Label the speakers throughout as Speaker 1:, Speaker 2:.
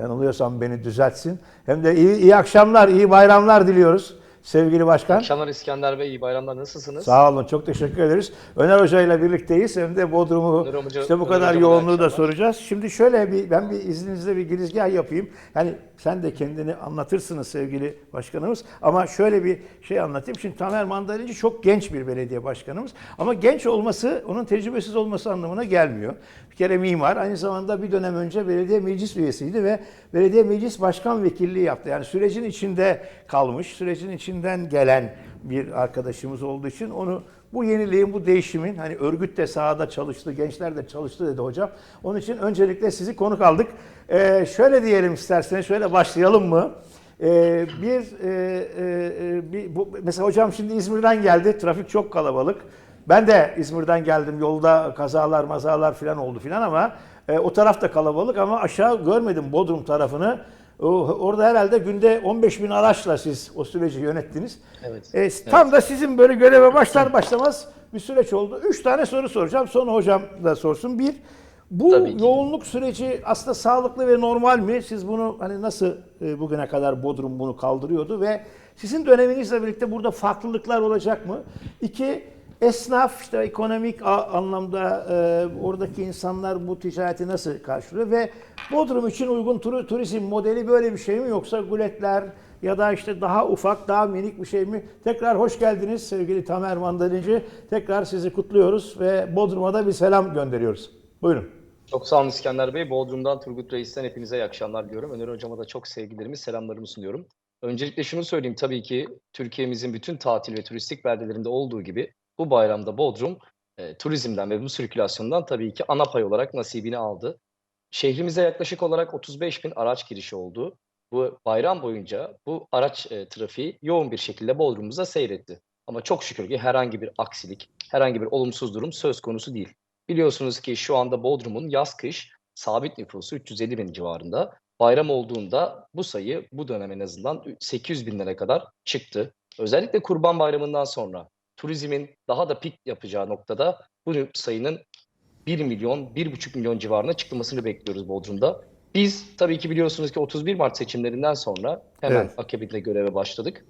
Speaker 1: Yanılıyorsam beni düzeltsin. Hem de iyi, iyi akşamlar, iyi bayramlar diliyoruz sevgili başkan.
Speaker 2: Akşamlar İskender Bey, iyi bayramlar. Nasılsınız?
Speaker 1: Sağ olun, çok teşekkür ederiz. Öner Hoca ile birlikteyiz. Hem de Bodrum'u
Speaker 2: Hoca-
Speaker 1: işte bu
Speaker 2: Öner
Speaker 1: kadar
Speaker 2: Hocama da
Speaker 1: yoğunluğu da soracağız. Şimdi şöyle bir ben bir izninizle bir girizgah yapayım. Yani sen de kendini anlatırsınız sevgili başkanımız. Ama şöyle bir şey anlatayım. Şimdi Tamer Mandalinci çok genç bir belediye başkanımız. Ama genç olması onun tecrübesiz olması anlamına gelmiyor. Kere mimar. Aynı zamanda bir dönem önce belediye meclis üyesiydi ve belediye meclis başkan vekilliği yaptı. Yani sürecin içinde kalmış, sürecin içinden gelen bir arkadaşımız olduğu için onu bu yeniliğin, bu değişimin hani örgüt de sahada çalıştı, gençler de çalıştı dedi hocam. Onun için öncelikle sizi konuk aldık. Ee, şöyle diyelim isterseniz, şöyle başlayalım mı? Ee, bir, e, e, e, bir bu, mesela hocam şimdi İzmir'den geldi, trafik çok kalabalık. Ben de İzmir'den geldim, yolda kazalar, mazalar falan oldu falan ama e, o taraf da kalabalık ama aşağı görmedim Bodrum tarafını. O- Orada herhalde günde 15 bin araçla siz o süreci yönettiniz.
Speaker 2: Evet.
Speaker 1: E, tam da sizin böyle göreve başlar başlamaz bir süreç oldu. Üç tane soru soracağım. Sonra hocam da sorsun. Bir, bu yoğunluk süreci aslında sağlıklı ve normal mi? Siz bunu hani nasıl e, bugüne kadar Bodrum bunu kaldırıyordu ve sizin döneminizle birlikte burada farklılıklar olacak mı? İki, esnaf işte ekonomik anlamda e, oradaki insanlar bu ticareti nasıl karşılıyor ve Bodrum için uygun turu, turizm modeli böyle bir şey mi yoksa guletler ya da işte daha ufak, daha minik bir şey mi? Tekrar hoş geldiniz sevgili Tamer Mandalinci. Tekrar sizi kutluyoruz ve Bodrum'a da bir selam gönderiyoruz. Buyurun.
Speaker 2: Çok sağ olun İskender Bey. Bodrum'dan Turgut Reis'ten hepinize iyi akşamlar diliyorum. Öner Hocama da çok sevgilerimi, selamlarımı sunuyorum. Öncelikle şunu söyleyeyim tabii ki Türkiye'mizin bütün tatil ve turistik beldelerinde olduğu gibi bu bayramda Bodrum e, turizmden ve bu sirkülasyondan tabii ki ana pay olarak nasibini aldı. Şehrimize yaklaşık olarak 35 bin araç girişi oldu. Bu bayram boyunca bu araç e, trafiği yoğun bir şekilde Bodrum'umuza seyretti. Ama çok şükür ki herhangi bir aksilik, herhangi bir olumsuz durum söz konusu değil. Biliyorsunuz ki şu anda Bodrum'un yaz kış sabit nüfusu 350 bin civarında. Bayram olduğunda bu sayı bu dönem en azından 800 binlere kadar çıktı. Özellikle Kurban Bayramı'ndan sonra turizmin daha da pik yapacağı noktada bu sayının 1 milyon, 1,5 milyon civarına çıkmasını bekliyoruz Bodrum'da. Biz tabii ki biliyorsunuz ki 31 Mart seçimlerinden sonra hemen
Speaker 1: Evet.
Speaker 2: akabinde göreve başladık.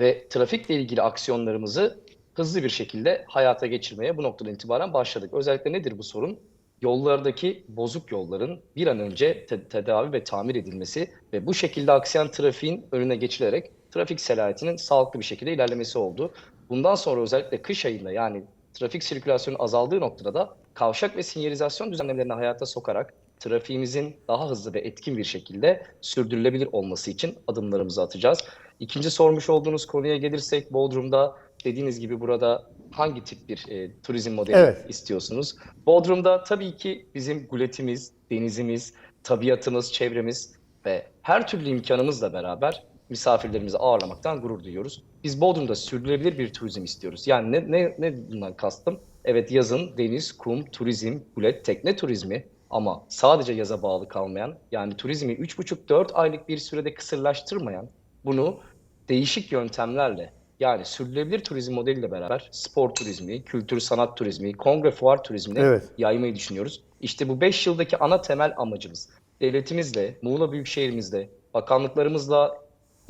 Speaker 2: Ve trafikle ilgili aksiyonlarımızı hızlı bir şekilde hayata geçirmeye bu noktadan itibaren başladık. Özellikle nedir bu sorun? Yollardaki bozuk yolların bir an önce te- tedavi ve tamir edilmesi ve bu şekilde aksayan trafiğin önüne geçilerek trafik selayetinin sağlıklı bir şekilde ilerlemesi oldu. Bundan sonra özellikle kış ayında yani trafik sirkülasyonu azaldığı noktada da kavşak ve sinyalizasyon düzenlemelerini hayata sokarak trafiğimizin daha hızlı ve etkin bir şekilde sürdürülebilir olması için adımlarımızı atacağız. İkinci sormuş olduğunuz konuya gelirsek Bodrum'da dediğiniz gibi burada hangi tip bir e, turizm modeli
Speaker 1: Evet.
Speaker 2: istiyorsunuz? Bodrum'da tabii ki bizim guletimiz, denizimiz, tabiatımız, çevremiz ve her türlü imkanımızla beraber misafirlerimizi ağırlamaktan gurur duyuyoruz. Biz Bodrum'da sürdürülebilir bir turizm istiyoruz. Yani ne, ne, ne bundan kastım? Evet yazın deniz, kum, turizm, gulet, tekne turizmi ama sadece yaza bağlı kalmayan yani turizmi 3,5-4 aylık bir sürede kısırlaştırmayan bunu değişik yöntemlerle yani sürdürülebilir turizm modeliyle beraber spor turizmi, kültür sanat turizmi, kongre fuar turizmini
Speaker 1: Evet.
Speaker 2: yaymayı düşünüyoruz. İşte bu 5 yıldaki ana temel amacımız devletimizle, Muğla Büyükşehirimizle, bakanlıklarımızla,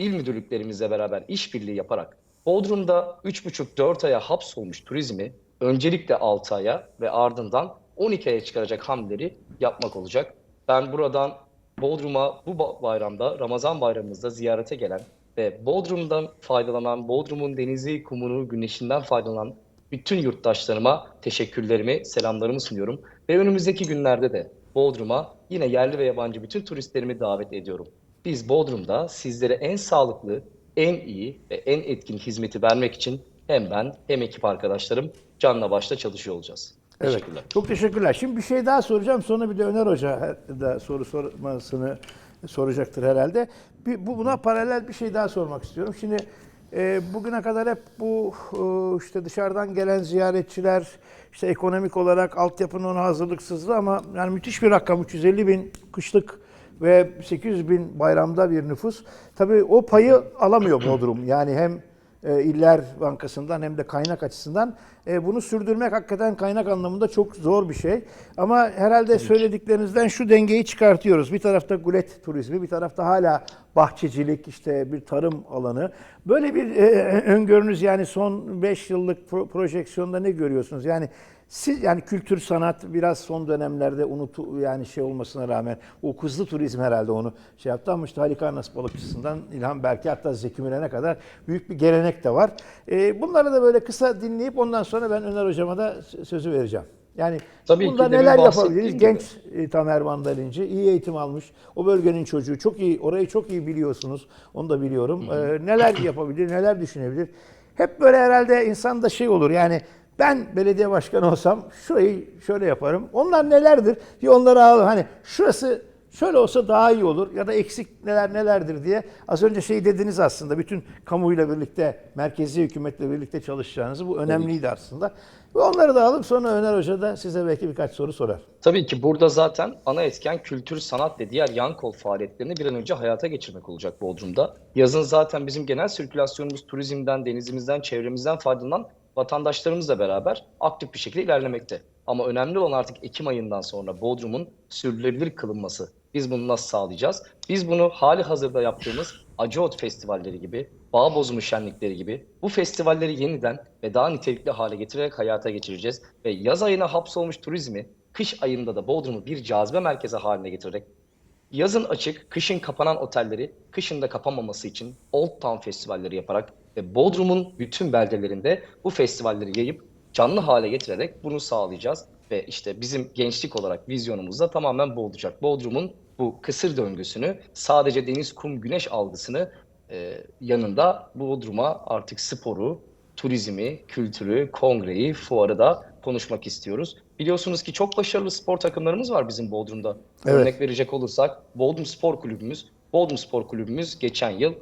Speaker 2: il müdürlüklerimizle beraber işbirliği yaparak Bodrum'da 3,5-4 aya hapsolmuş turizmi öncelikle 6 aya ve ardından 12 aya çıkaracak hamleleri yapmak olacak. Ben buradan Bodrum'a bu ba- bayramda, Ramazan bayramımızda ziyarete gelen ve Bodrum'dan faydalanan, Bodrum'un denizi, kumunu, güneşinden faydalanan bütün yurttaşlarıma teşekkürlerimi, selamlarımı sunuyorum. Ve önümüzdeki günlerde de Bodrum'a yine yerli ve yabancı bütün turistlerimi davet ediyorum. Biz Bodrum'da sizlere en sağlıklı, en iyi ve en etkin hizmeti vermek için hem ben hem ekip arkadaşlarım canla başla çalışıyor olacağız.
Speaker 1: Evet.
Speaker 2: Teşekkürler.
Speaker 1: Çok teşekkürler. Şimdi bir şey daha soracağım. Sonra bir de Öner Hoca da soru sormasını soracaktır herhalde. Bir, bu buna paralel bir şey daha sormak istiyorum. Şimdi e, bugüne kadar hep bu e, işte dışarıdan gelen ziyaretçiler işte ekonomik olarak altyapının hazırlıksızlığı ama yani müthiş bir rakam 350 bin kışlık ve 800 bin bayramda bir nüfus. Tabii o payı alamıyor Bodrum. Yani hem e, İller Bankası'ndan hem de kaynak açısından e, bunu sürdürmek hakikaten kaynak anlamında çok zor bir şey. Ama herhalde söylediklerinizden şu dengeyi çıkartıyoruz. Bir tarafta gulet turizmi, bir tarafta hala bahçecilik, işte bir tarım alanı. Böyle bir e, öngörünüz yani son 5 yıllık pro- projeksiyonda ne görüyorsunuz? Yani siz yani kültür sanat biraz son dönemlerde unutu yani şey olmasına rağmen o hızlı turizm herhalde onu şey yaptı ama işte Halikarnas balıkçısından İlhan Berke hatta Zeki Müren'e kadar büyük bir gelenek de var. Ee, bunları da böyle kısa dinleyip ondan sonra ben Öner Hocama da sözü vereceğim. Yani
Speaker 2: Tabii ki,
Speaker 1: bunda
Speaker 2: demin
Speaker 1: neler yapabiliriz? Genç e, Tamer Mandalinci iyi eğitim almış. O bölgenin çocuğu çok iyi, orayı çok iyi biliyorsunuz. Onu da biliyorum. Ee, neler yapabilir, neler düşünebilir? Hep böyle herhalde insanda şey olur yani ben belediye başkanı olsam şurayı şöyle yaparım. Onlar nelerdir? Bir onlara alalım. Hani şurası şöyle olsa daha iyi olur ya da eksik neler nelerdir diye. Az önce şey dediniz aslında bütün kamuyla birlikte, merkezi hükümetle birlikte çalışacağınızı. Bu önemliydi aslında. Ve onları da alıp sonra Öner Hoca da size belki birkaç soru sorar.
Speaker 2: Tabii ki burada zaten ana etken kültür, sanat ve diğer yan kol faaliyetlerini bir an önce hayata geçirmek olacak Bodrum'da. Yazın zaten bizim genel sirkülasyonumuz turizmden, denizimizden, çevremizden faydalanan vatandaşlarımızla beraber aktif bir şekilde ilerlemekte. Ama önemli olan artık Ekim ayından sonra Bodrum'un sürdürülebilir kılınması. Biz bunu nasıl sağlayacağız? Biz bunu hali hazırda yaptığımız Acıot festivalleri gibi, bağ bozumu şenlikleri gibi bu festivalleri yeniden ve daha nitelikli hale getirerek hayata geçireceğiz. Ve yaz ayına hapsolmuş turizmi kış ayında da Bodrum'u bir cazibe merkezi haline getirerek yazın açık, kışın kapanan otelleri kışın da kapanmaması için Old Town festivalleri yaparak Bodrum'un bütün beldelerinde bu festivalleri yayıp canlı hale getirerek bunu sağlayacağız. Ve işte bizim gençlik olarak vizyonumuz da tamamen bu olacak. Bodrum'un bu kısır döngüsünü sadece deniz, kum, güneş algısını e, yanında Bodrum'a artık sporu, turizmi, kültürü, kongreyi, fuarı da konuşmak istiyoruz. Biliyorsunuz ki çok başarılı spor takımlarımız var bizim Bodrum'da.
Speaker 1: Evet.
Speaker 2: Örnek verecek olursak Bodrum Spor Kulübümüz, Bodrum Spor Kulübümüz geçen yıl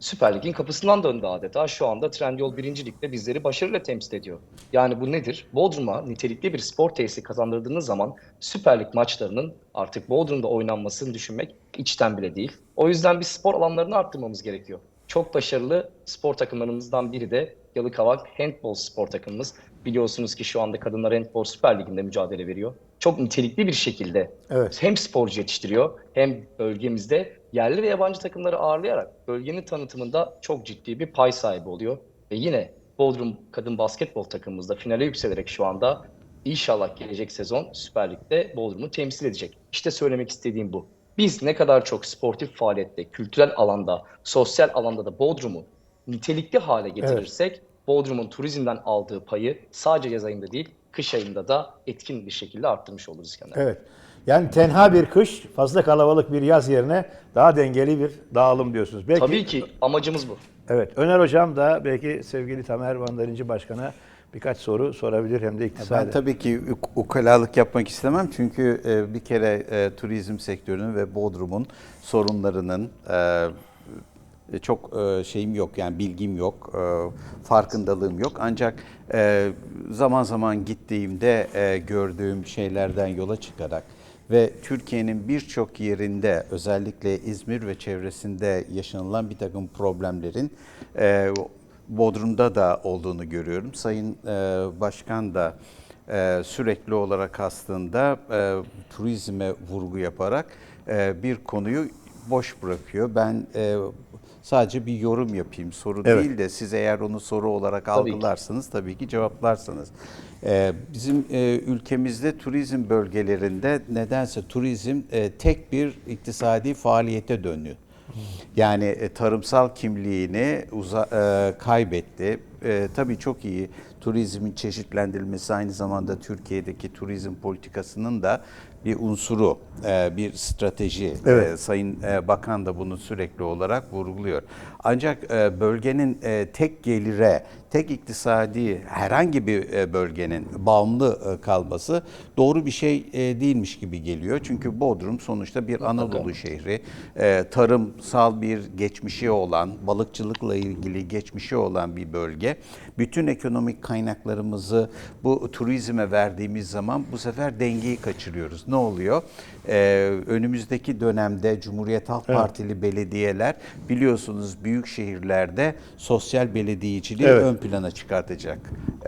Speaker 2: Süper Lig'in kapısından döndü adeta. Şu anda Trendyol 1. Lig'de bizleri başarıyla temsil ediyor. Yani bu nedir? Bodrum'a nitelikli bir spor tesisi kazandırdığınız zaman Süper Lig maçlarının artık Bodrum'da oynanmasını düşünmek içten bile değil. O yüzden biz spor alanlarını arttırmamız gerekiyor. Çok başarılı spor takımlarımızdan biri de Yalıkavak Handball spor takımımız. Biliyorsunuz ki şu anda Kadınlar Handball Süper Ligi'nde mücadele veriyor. Çok nitelikli bir şekilde
Speaker 1: Evet.
Speaker 2: hem sporcu yetiştiriyor hem bölgemizde yerli ve yabancı takımları ağırlayarak bölgenin tanıtımında çok ciddi bir pay sahibi oluyor. Ve yine Bodrum Kadın Basketbol takımımızda finale yükselerek şu anda inşallah gelecek sezon Süper Lig'de Bodrum'u temsil edecek. İşte söylemek istediğim bu. Biz ne kadar çok sportif faaliyette, kültürel alanda, sosyal alanda da Bodrum'u nitelikli hale getirirsek Bodrum'un turizmden aldığı payı sadece yaz ayında değil, kış ayında da etkin bir şekilde arttırmış oluruz İskender.
Speaker 1: Evet. Yani tenha bir kış, fazla kalabalık bir yaz yerine daha dengeli bir dağılım diyorsunuz. Belki,
Speaker 2: Tabii ki amacımız bu.
Speaker 1: Evet. Öner Hocam da belki sevgili Tamer Mandalinci Başkan'a birkaç soru sorabilir hem de iktisadi.
Speaker 3: Ben tabii ki uk- ukalalık yapmak istemem çünkü e, bir kere e, turizm sektörünün ve Bodrum'un sorunlarının e, çok e, şeyim yok yani bilgim yok, e, farkındalığım yok. Ancak e, zaman zaman gittiğimde e, gördüğüm şeylerden yola çıkarak ve Türkiye'nin birçok yerinde özellikle İzmir ve çevresinde yaşanılan bir takım problemlerin e, Bodrum'da da olduğunu görüyorum. Sayın e, Başkan da e, sürekli olarak aslında e, turizme vurgu yaparak e, bir konuyu boş bırakıyor. Ben e, sadece bir yorum yapayım. Soru
Speaker 1: Evet.
Speaker 3: değil de siz eğer onu soru olarak
Speaker 2: Tabii ki.
Speaker 3: tabii ki cevaplarsınız. E, bizim e, ülkemizde turizm bölgelerinde nedense turizm e, tek bir iktisadi faaliyete dönüyor. Yani e, tarımsal kimliğini uza, e, kaybetti. E, tabii çok iyi turizmin çeşitlendirilmesi aynı zamanda Türkiye'deki turizm politikasının da bir unsuru, e, bir strateji.
Speaker 1: Evet.
Speaker 3: E, Sayın e, Bakan da bunu sürekli olarak vurguluyor. Ancak e, bölgenin e, tek gelire, tek iktisadi herhangi bir e, bölgenin bağımlı kalması doğru bir şey değilmiş gibi geliyor. Çünkü Bodrum sonuçta bir Anadolu şehri. Tarımsal bir geçmişi olan, balıkçılıkla ilgili geçmişi olan bir bölge bütün ekonomik kaynaklarımızı bu turizme verdiğimiz zaman bu sefer dengeyi kaçırıyoruz. Ne oluyor? Önümüzdeki dönemde Cumhuriyet Halk Partili belediyeler biliyorsunuz büyük şehirlerde sosyal belediyeciliği
Speaker 1: Evet.
Speaker 3: ön plana çıkartacak.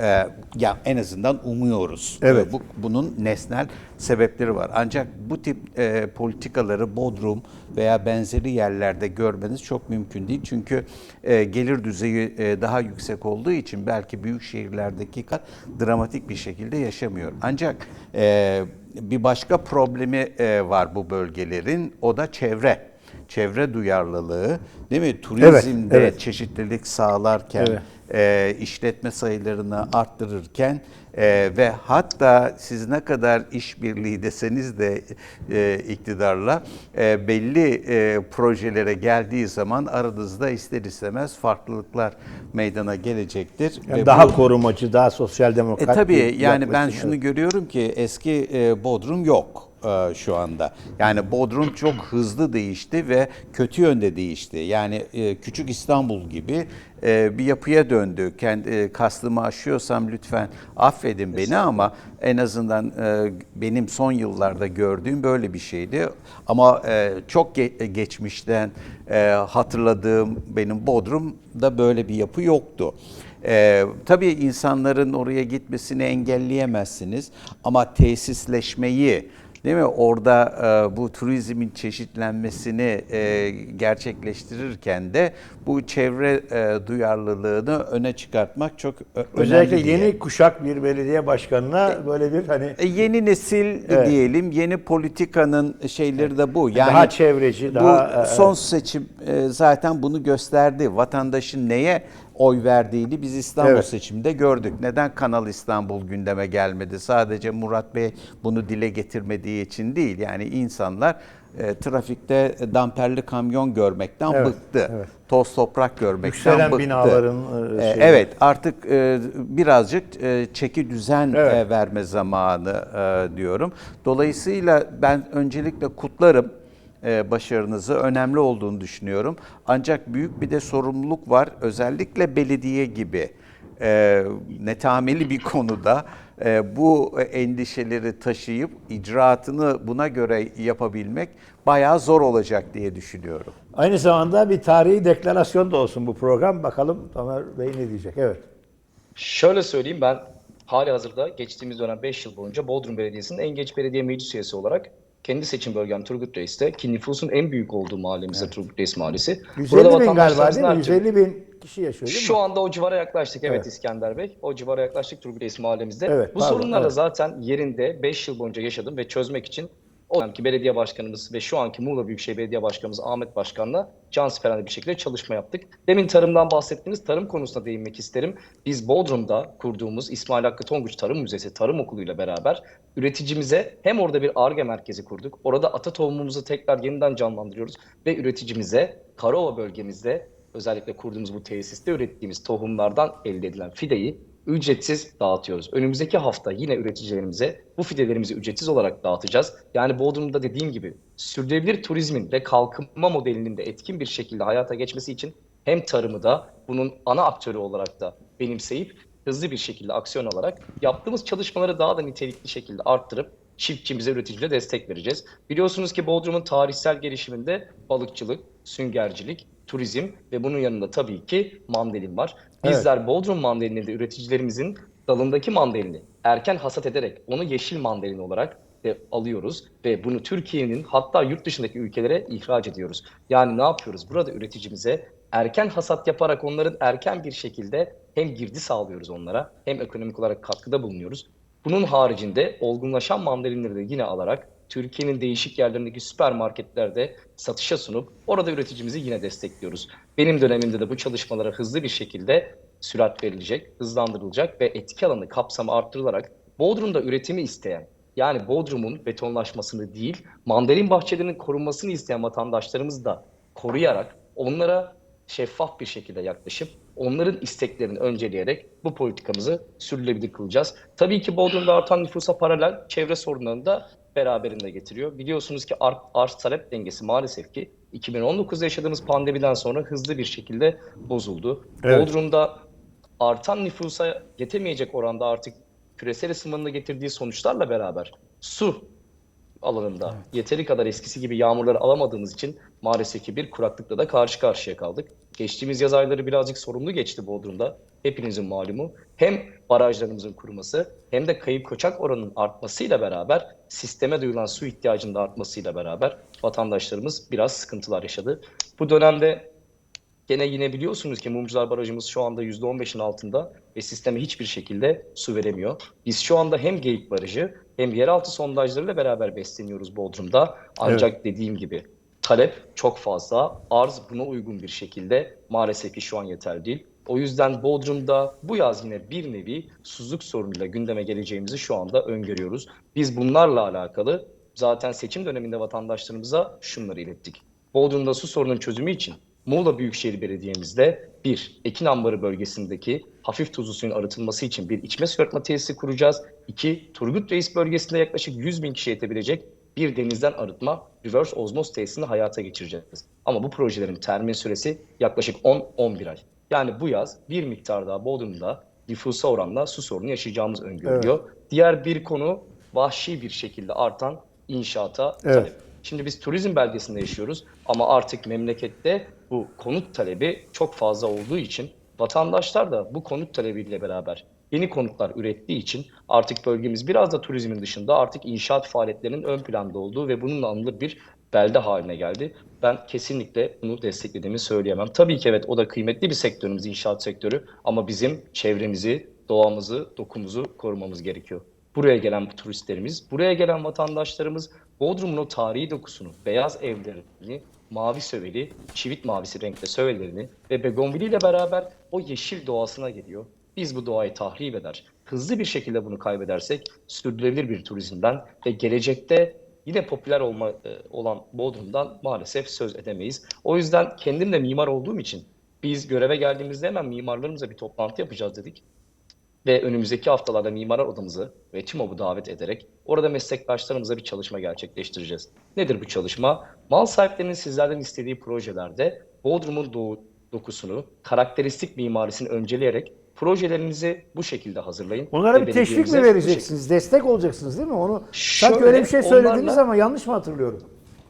Speaker 3: Ee, ya en azından umuyoruz.
Speaker 1: Evet.
Speaker 3: Ee, Bu, bunun nesnel sebepleri var. Ancak bu tip e, politikaları Bodrum veya benzeri yerlerde görmeniz çok mümkün değil. Çünkü e, gelir düzeyi e, daha yüksek olduğu için belki büyük şehirlerdeki kadar dramatik bir şekilde yaşamıyor. Ancak e, bir başka problemi e, var bu bölgelerin. O da çevre. Çevre duyarlılığı, değil mi? Turizmde
Speaker 1: evet.
Speaker 3: çeşitlilik sağlarken,
Speaker 1: Evet.
Speaker 3: e, işletme sayılarını arttırırken e, ve hatta siz ne kadar işbirliği deseniz de e, iktidarla e, belli e, projelere geldiği zaman aranızda ister istemez farklılıklar meydana gelecektir.
Speaker 1: Yani
Speaker 3: Ve
Speaker 1: daha
Speaker 3: bu-
Speaker 1: korumacı, daha sosyal
Speaker 3: e
Speaker 1: demokrat.
Speaker 3: tabii
Speaker 1: bir
Speaker 3: yani ben şunu
Speaker 1: evet.
Speaker 3: görüyorum ki eski e, Bodrum yok e, şu anda. Yani Bodrum çok hızlı değişti ve kötü yönde değişti. Yani e, küçük İstanbul gibi e, bir yapıya döndü. Kendi e, kastımı aşıyorsam lütfen affedin beni ama en azından e, benim son yıllarda gördüğüm böyle bir şeydi. Ama e, çok ge- geçmişten e, hatırladığım benim Bodrum'da böyle bir yapı yoktu. Ee, tabii insanların oraya gitmesini engelleyemezsiniz ama tesisleşmeyi değil mi orada e, bu turizmin çeşitlenmesini e, gerçekleştirirken de bu çevre e, duyarlılığını öne çıkartmak çok ö-
Speaker 1: Özellikle
Speaker 3: önemli. diye.
Speaker 1: yeni kuşak bir belediye başkanına böyle bir hani
Speaker 3: E, yeni nesil
Speaker 1: Evet.
Speaker 3: diyelim, yeni politikanın şeyleri de bu. Yani
Speaker 1: daha çevreci,
Speaker 3: bu
Speaker 1: daha e,
Speaker 3: son seçim e, zaten bunu gösterdi. Vatandaşın neye oy verdiğini biz İstanbul
Speaker 1: Evet.
Speaker 3: seçiminde gördük. Neden Kanal İstanbul gündeme gelmedi? Sadece Murat Bey bunu dile getirmediği için değil. Yani insanlar e, trafikte damperli kamyon görmekten
Speaker 1: Evet,
Speaker 3: bıktı.
Speaker 1: evet.
Speaker 3: Toz toprak görmekten
Speaker 1: Yükselen
Speaker 3: bıktı.
Speaker 1: binaların, e,
Speaker 3: E,
Speaker 1: şeyi.
Speaker 3: evet artık e, birazcık e, çeki düzen
Speaker 1: Evet.
Speaker 3: e, verme zamanı e, diyorum. Dolayısıyla ben öncelikle kutlarım e, başarınızı. Önemli olduğunu düşünüyorum. Ancak büyük bir de sorumluluk var. Özellikle belediye gibi e, netameli bir konuda e, bu endişeleri taşıyıp icraatını buna göre yapabilmek bayağı zor olacak diye düşünüyorum.
Speaker 1: aynı zamanda bir tarihi deklarasyon da olsun bu program. Bakalım Tamer Bey ne diyecek? Evet.
Speaker 2: Şöyle söyleyeyim ben hali hazırda geçtiğimiz dönem 5 yıl boyunca Bodrum Belediyesi'nin en genç belediye meclis üyesi olarak kendi seçim bölgem Turgut Reis'te ki nüfusun en büyük olduğu mahallemizde Turgut Reis Mahallesi.
Speaker 1: 150 bin galiba değil mi?
Speaker 2: her türlü-
Speaker 1: 150 bin kişi yaşıyor değil mi?
Speaker 2: Şu anda o civara yaklaştık evet,
Speaker 1: Evet.
Speaker 2: İskender Bey. O civara yaklaştık Turgut Reis mahallemizde.
Speaker 1: Evet,
Speaker 2: Bu
Speaker 1: pardon,
Speaker 2: sorunlarla
Speaker 1: evet.
Speaker 2: zaten yerinde 5 yıl boyunca yaşadım ve çözmek için o dönemki belediye başkanımız ve şu anki Muğla Büyükşehir Belediye Başkanımız Ahmet Başkan'la cansiperane bir şekilde çalışma yaptık. Demin tarımdan bahsettiğiniz tarım konusuna değinmek isterim. Biz Bodrum'da kurduğumuz İsmail Hakkı Tonguç Tarım Müzesi Tarım Okulu ile beraber üreticimize hem orada bir ARGE merkezi kurduk. Orada ata tohumumuzu tekrar yeniden canlandırıyoruz ve üreticimize Karova bölgemizde özellikle kurduğumuz bu tesiste ürettiğimiz tohumlardan elde edilen fideyi ücretsiz dağıtıyoruz. Önümüzdeki hafta yine üreticilerimize bu fidelerimizi ücretsiz olarak dağıtacağız. Yani Bodrum'da dediğim gibi sürdürülebilir turizmin ve kalkınma modelinin de etkin bir şekilde hayata geçmesi için hem tarımı da bunun ana aktörü olarak da benimseyip hızlı bir şekilde aksiyon alarak yaptığımız çalışmaları daha da nitelikli şekilde arttırıp çiftçimize, üreticilere destek vereceğiz. Biliyorsunuz ki Bodrum'un tarihsel gelişiminde balıkçılık, süngercilik, turizm ve bunun yanında tabii ki mandalin var. Bizler Bodrum mandalininde üreticilerimizin dalındaki mandalini erken hasat ederek onu yeşil mandalin olarak de alıyoruz ve bunu Türkiye'nin hatta yurt dışındaki ülkelere ihraç ediyoruz. Yani ne yapıyoruz? Burada üreticimize erken hasat yaparak onların erken bir şekilde hem girdi sağlıyoruz onlara hem ekonomik olarak katkıda bulunuyoruz. Bunun haricinde olgunlaşan mandalinleri de yine alarak Türkiye'nin değişik yerlerindeki süpermarketlerde satışa sunup orada üreticimizi yine destekliyoruz. Benim dönemimde de bu çalışmalara hızlı bir şekilde sürat verilecek, hızlandırılacak ve etki alanı kapsamı arttırılarak Bodrum'da üretimi isteyen yani Bodrum'un betonlaşmasını değil, mandalin bahçelerinin korunmasını isteyen vatandaşlarımızı da koruyarak onlara şeffaf bir şekilde yaklaşıp onların isteklerini önceleyerek bu politikamızı sürdürülebilir kılacağız. Tabii ki Bodrum'da artan nüfusa paralel çevre sorunlarını da beraberinde getiriyor. Biliyorsunuz ki ar- arz talep dengesi maalesef ki 2019'da yaşadığımız pandemiden sonra hızlı bir şekilde bozuldu.
Speaker 1: Evet.
Speaker 2: Bodrum'da artan nüfusa yetemeyecek oranda artık küresel ısınmanın getirdiği sonuçlarla beraber su alanında yeteri kadar eskisi gibi yağmurları alamadığımız için maalesef ki bir kuraklıkla da karşı karşıya kaldık. Geçtiğimiz yaz ayları birazcık sorunlu geçti Bodrum'da. Hepinizin malumu. Hem barajlarımızın kuruması hem de kayıp koçak oranının artmasıyla beraber sisteme duyulan su ihtiyacının da artmasıyla beraber vatandaşlarımız biraz sıkıntılar yaşadı. Bu dönemde Gene yine biliyorsunuz ki Mumcular Barajımız şu anda %15'in altında ve sisteme hiçbir şekilde su veremiyor. Biz şu anda hem Geyik Barajı hem yeraltı sondajlarıyla beraber besleniyoruz Bodrum'da. Ancak dediğim gibi talep çok fazla, arz buna uygun bir şekilde maalesef ki şu an yeterli değil. O yüzden Bodrum'da bu yaz yine bir nevi susuzluk sorunuyla gündeme geleceğimizi şu anda öngörüyoruz. Biz bunlarla alakalı zaten seçim döneminde vatandaşlarımıza şunları ilettik. Bodrum'da su sorunun çözümü için Muğla Büyükşehir Belediye'mizde bir, Ekin Ambarı bölgesindeki hafif tuzlu suyun arıtılması için bir içme su arıtma tesisi kuracağız. İki, Turgut Reis bölgesinde yaklaşık 100 bin kişi yetebilecek bir denizden arıtma reverse osmos tesisini hayata geçireceğiz. Ama bu projelerin termin süresi yaklaşık 10-11 ay. Yani bu yaz bir miktar daha Bodrum'da nüfusa oranla su sorunu yaşayacağımız öngörülüyor. Diğer bir konu vahşi bir şekilde artan inşaata
Speaker 1: Evet.
Speaker 2: talep. Şimdi biz turizm belgesinde yaşıyoruz ama artık memlekette bu konut talebi çok fazla olduğu için vatandaşlar da bu konut talebiyle beraber yeni konutlar ürettiği için artık bölgemiz biraz da turizmin dışında artık inşaat faaliyetlerinin ön planda olduğu ve bununla anılır bir belde haline geldi. Ben kesinlikle bunu desteklediğimi söyleyemem. Tabii ki evet o da kıymetli bir sektörümüz inşaat sektörü ama bizim çevremizi, doğamızı, dokumuzu korumamız gerekiyor. Buraya gelen turistlerimiz, buraya gelen vatandaşlarımız Bodrum'un o tarihi dokusunu, beyaz evlerini, mavi söveli, çivit mavisi renkte sövelerini ve begonviliyle beraber o yeşil doğasına geliyor. Biz bu doğayı tahrip eder, hızlı bir şekilde bunu kaybedersek sürdürülebilir bir turizmden ve gelecekte yine popüler olma, e, olan Bodrum'dan maalesef söz edemeyiz. O yüzden kendim de mimar olduğum için biz göreve geldiğimizde hemen mimarlarımıza bir toplantı yapacağız dedik ve önümüzdeki haftalarda mimarlar odamızı ve TİMOB'u davet ederek orada meslektaşlarımıza bir çalışma gerçekleştireceğiz. Nedir bu çalışma? Mal sahiplerinin sizlerden istediği projelerde Bodrum'un doğu dokusunu, karakteristik mimarisini önceleyerek projelerinizi bu şekilde hazırlayın.
Speaker 1: Onlara bir teşvik mi vereceksiniz? Destek olacaksınız değil mi? Onu sanki
Speaker 2: Şöyle,
Speaker 1: öyle bir şey söylediniz
Speaker 2: onlarla-
Speaker 1: ama yanlış mı hatırlıyorum?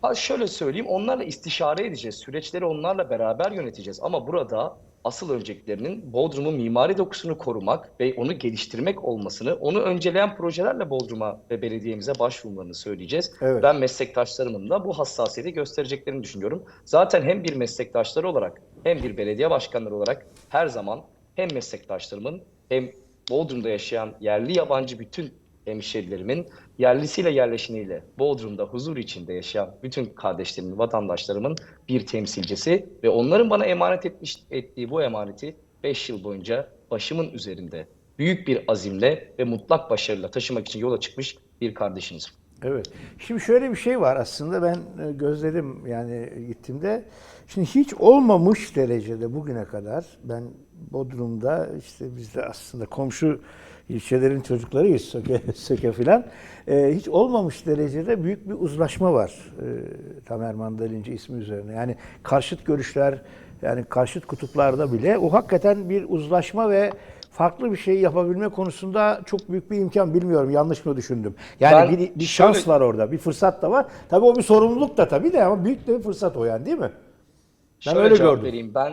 Speaker 2: Ha şöyle söyleyeyim, onlarla istişare edeceğiz. Süreçleri onlarla beraber yöneteceğiz. Ama burada asıl önceliklerinin Bodrum'un mimari dokusunu korumak ve onu geliştirmek olmasını, onu önceleyen projelerle Bodrum'a ve belediyemize başvurmalarını söyleyeceğiz.
Speaker 1: Evet.
Speaker 2: Ben meslektaşlarımın da bu hassasiyeti göstereceklerini düşünüyorum. Zaten hem bir meslektaşları olarak hem bir belediye başkanları olarak her zaman hem meslektaşlarımın hem Bodrum'da yaşayan yerli yabancı bütün hemşerilerimin yerlisiyle yerleşiniyle Bodrum'da huzur içinde yaşayan bütün kardeşlerimin, vatandaşlarımın bir temsilcisi ve onların bana emanet etmiş ettiği bu emaneti 5 yıl boyunca başımın üzerinde büyük bir azimle ve mutlak başarıyla taşımak için yola çıkmış bir kardeşinizim.
Speaker 1: Evet. Şimdi şöyle bir şey var aslında ben e, gözledim yani gittiğimde. Şimdi hiç olmamış derecede bugüne kadar ben Bodrum'da işte biz de aslında komşu ilçelerin çocuklarıyız Söke, Söke filan. E, hiç olmamış derecede büyük bir uzlaşma var e, Tamer Mandalinci ismi üzerine. Yani karşıt görüşler yani karşıt kutuplarda bile o hakikaten bir uzlaşma ve farklı bir şey yapabilme konusunda çok büyük bir imkan bilmiyorum yanlış mı düşündüm. Yani
Speaker 2: Ben
Speaker 1: bir, bir
Speaker 2: şöyle-
Speaker 1: şans var orada, bir fırsat da var. Tabii o bir sorumluluk da tabii de ama büyük de bir fırsat o yani değil mi? Ben
Speaker 2: Şöyle
Speaker 1: öyle gördüm.
Speaker 2: vereyim. Ben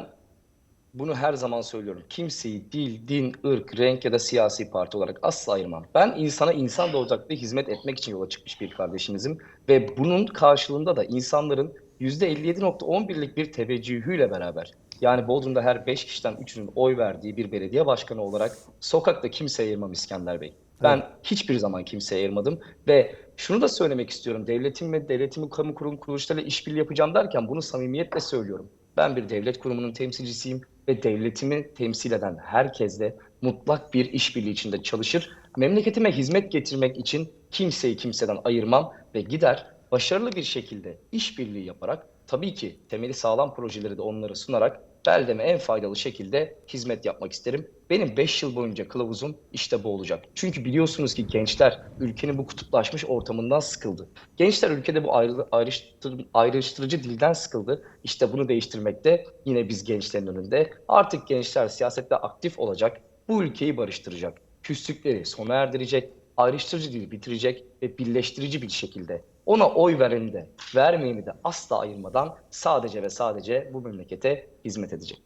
Speaker 2: bunu her zaman söylüyorum. Kimseyi dil, din, ırk, renk ya da siyasi parti olarak asla ayırmam. Ben insana insan doğacaklığı hizmet etmek için yola çıkmış bir kardeşinizim. Ve bunun karşılığında da insanların %57.11'lik bir teveccühüyle beraber yani Bodrum'da her 5 kişiden 3'ünün oy verdiği bir belediye başkanı olarak sokakta kimseye ayırmam İskender Bey. Ben hiçbir zaman kimseye ayırmadım ve şunu da söylemek istiyorum. Devletin ve devletimin kamu kurum kuruluşlarıyla işbirliği yapacağım derken bunu samimiyetle söylüyorum. Ben bir devlet kurumunun temsilcisiyim ve devletimi temsil eden herkesle mutlak bir işbirliği içinde çalışır. Memleketime hizmet getirmek için kimseyi kimseden ayırmam ve gider başarılı bir şekilde işbirliği yaparak tabii ki temeli sağlam projeleri de onlara sunarak beldeme en faydalı şekilde hizmet yapmak isterim. Benim 5 yıl boyunca kılavuzum işte bu olacak. Çünkü biliyorsunuz ki gençler ülkenin bu kutuplaşmış ortamından sıkıldı. Gençler ülkede bu ayrı, ayrıştır, ayrıştırıcı dilden sıkıldı. İşte bunu değiştirmekte yine biz gençlerin önünde. Artık gençler siyasette aktif olacak, bu ülkeyi barıştıracak, küslükleri sona erdirecek, ayrıştırıcı dili bitirecek ve birleştirici bir şekilde ona oy vereni de vermeyeni de asla ayırmadan sadece ve sadece bu memlekete hizmet edecek.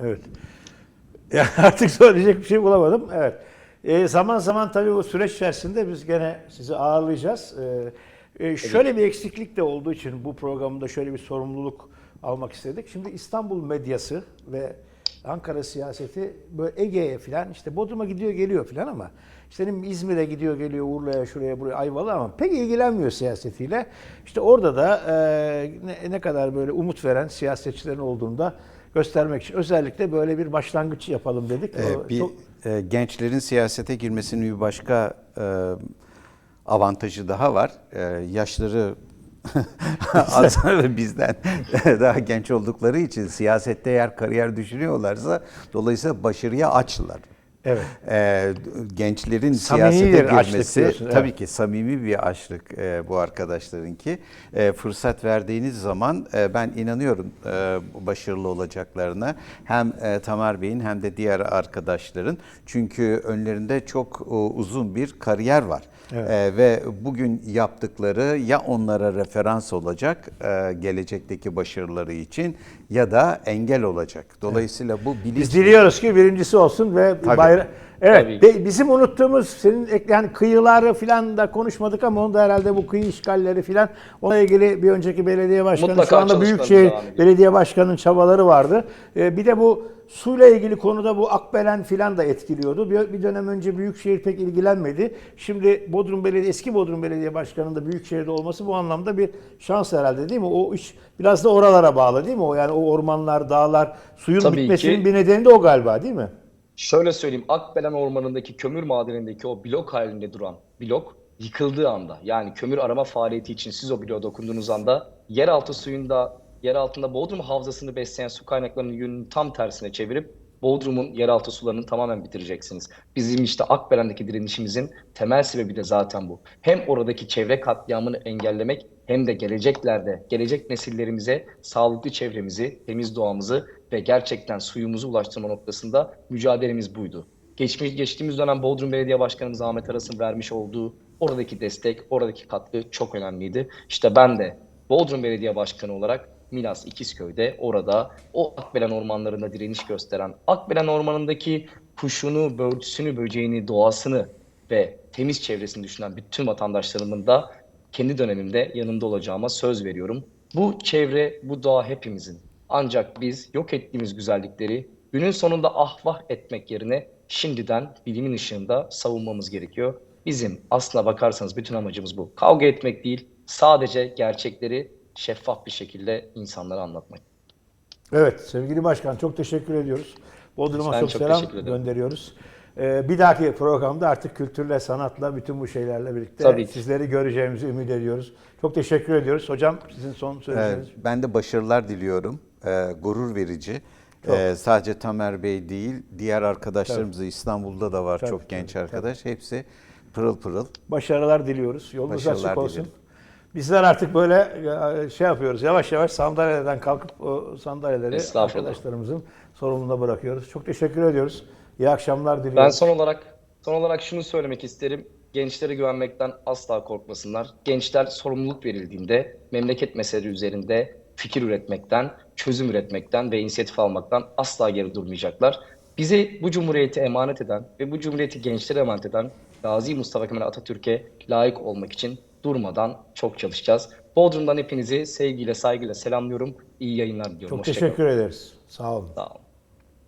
Speaker 1: Evet. Ya artık söyleyecek bir şey bulamadım. Evet. Ee, zaman zaman tabii bu süreç içerisinde biz gene sizi ağırlayacağız. Ee, e, şöyle bir eksiklik de olduğu için bu programda şöyle bir sorumluluk almak istedik. Şimdi İstanbul medyası ve Ankara siyaseti böyle Ege'ye falan işte Bodrum'a gidiyor geliyor falan ama işte İzmir'e gidiyor geliyor Urla'ya şuraya buraya Ayvalı ama pek ilgilenmiyor siyasetiyle. İşte orada da e, ne, ne kadar böyle umut veren siyasetçilerin olduğunu da göstermek için özellikle böyle bir başlangıç yapalım dedik.
Speaker 3: Ee, bir
Speaker 1: çok-
Speaker 3: e, gençlerin siyasete girmesinin bir başka e, avantajı daha var. E, yaşları az ve bizden daha genç oldukları için siyasette eğer kariyer düşünüyorlarsa dolayısıyla başarıya açlar.
Speaker 1: Evet.
Speaker 3: Ee, gençlerin
Speaker 1: Samimi
Speaker 3: siyasete girmesi tabii
Speaker 1: evet.
Speaker 3: ki samimi bir açlık e, bu arkadaşlarınki. E, fırsat verdiğiniz zaman e, ben inanıyorum e, başarılı olacaklarına. Hem e, Tamer Bey'in hem de diğer arkadaşların. Çünkü önlerinde çok e, uzun bir kariyer var.
Speaker 1: Evet.
Speaker 3: E, ve bugün yaptıkları ya onlara referans olacak e, gelecekteki başarıları için ya da engel olacak. Dolayısıyla bu bilinç
Speaker 1: Biz diliyoruz ki birincisi olsun ve
Speaker 3: Tabii.
Speaker 1: Bayra- Evet, be- bizim unuttuğumuz senin yani kıyıları falan da konuşmadık ama onu da herhalde bu kıyı işgalleri falan onunla ilgili bir önceki belediye başkanı
Speaker 2: Mutlaka
Speaker 1: şu anda Büyükşehir. Belediye Başkanı'nın çabaları vardı. Ee, bir de bu suyla ilgili konuda bu Akbelen filan da etkiliyordu. Bir, bir dönem önce Büyükşehir pek ilgilenmedi. Şimdi Bodrum Belediye eski Bodrum Belediye Başkanı'nın da Büyükşehir'de olması bu anlamda bir şans herhalde değil mi? O iş biraz da oralara bağlı değil mi? O yani o ormanlar, dağlar, suyun
Speaker 2: Tabii
Speaker 1: bitmesinin
Speaker 2: ki.
Speaker 1: bir nedeni de o galiba değil mi?
Speaker 2: Şöyle söyleyeyim, Akbelen Ormanı'ndaki kömür madenindeki o blok halinde duran blok yıkıldığı anda yani kömür arama faaliyeti için siz o bloğa dokunduğunuz anda yeraltı suyunda, yer altında Bodrum havzasını besleyen su kaynaklarının yönünü tam tersine çevirip Bodrum'un yeraltı sularını tamamen bitireceksiniz. Bizim işte Akbelen'deki direnişimizin temel sebebi de zaten bu. Hem oradaki çevre katliamını engellemek hem de geleceklerde, gelecek nesillerimize sağlıklı çevremizi, temiz doğamızı ve gerçekten suyumuzu ulaştırma noktasında mücadelemiz buydu. Geçmiş, geçtiğimiz dönem Bodrum Belediye Başkanımız Ahmet Aras'ın vermiş olduğu oradaki destek, oradaki katkı çok önemliydi. İşte ben de Bodrum Belediye Başkanı olarak Milas İkizköy'de orada o Akbelen ormanlarında direniş gösteren, Akbelen ormanındaki kuşunu, börtüsünü, böceğini, doğasını ve temiz çevresini düşünen bütün vatandaşlarımın da kendi dönemimde yanında olacağıma söz veriyorum. Bu çevre, bu doğa hepimizin. Ancak biz yok ettiğimiz güzellikleri günün sonunda ahvah etmek yerine şimdiden bilimin ışığında savunmamız gerekiyor. Bizim aslına bakarsanız bütün amacımız bu. Kavga etmek değil, sadece gerçekleri şeffaf bir şekilde insanlara anlatmak.
Speaker 1: Evet sevgili başkan çok teşekkür ediyoruz. Bodrum'a çok,
Speaker 2: çok
Speaker 1: selam gönderiyoruz. Ee, bir dahaki programda artık kültürle, sanatla, bütün bu şeylerle birlikte
Speaker 2: Tabii ki.
Speaker 1: sizleri göreceğimizi ümit ediyoruz. Çok teşekkür ediyoruz. Hocam sizin son
Speaker 3: Ee,
Speaker 1: söyleyeceğiniz.
Speaker 3: Ben de başarılar diliyorum. Ee, gurur verici. Ee, sadece Tamer Bey değil, diğer arkadaşlarımız da İstanbul'da da var
Speaker 1: Tabii,
Speaker 3: çok
Speaker 1: tabii,
Speaker 3: genç arkadaş. Hepsi pırıl pırıl.
Speaker 1: Başarılar diliyoruz. Yolunuz
Speaker 3: Başarılar
Speaker 1: açık olsun.
Speaker 3: dilerim.
Speaker 1: Bizler artık böyle e, şey yapıyoruz. Yavaş yavaş sandalyeden kalkıp o sandalyeleri arkadaşlarımızın sorumluluğuna bırakıyoruz. Çok teşekkür ediyoruz. İyi akşamlar diliyoruz.
Speaker 2: Ben son olarak son olarak şunu söylemek isterim. Gençlere güvenmekten asla korkmasınlar. Gençler sorumluluk verildiğinde memleket meseleleri üzerinde fikir üretmekten, çözüm üretmekten ve inisiyatif almaktan asla geri durmayacaklar. Bizi bu cumhuriyeti emanet eden ve bu cumhuriyeti gençlere emanet eden Gazi Mustafa Kemal Atatürk'e layık olmak için durmadan çok çalışacağız. Bodrum'dan hepinizi sevgiyle, saygıyla selamlıyorum. İyi yayınlar diliyorum.
Speaker 1: Çok teşekkür ederiz. Sağ olun.
Speaker 2: Sağ olun.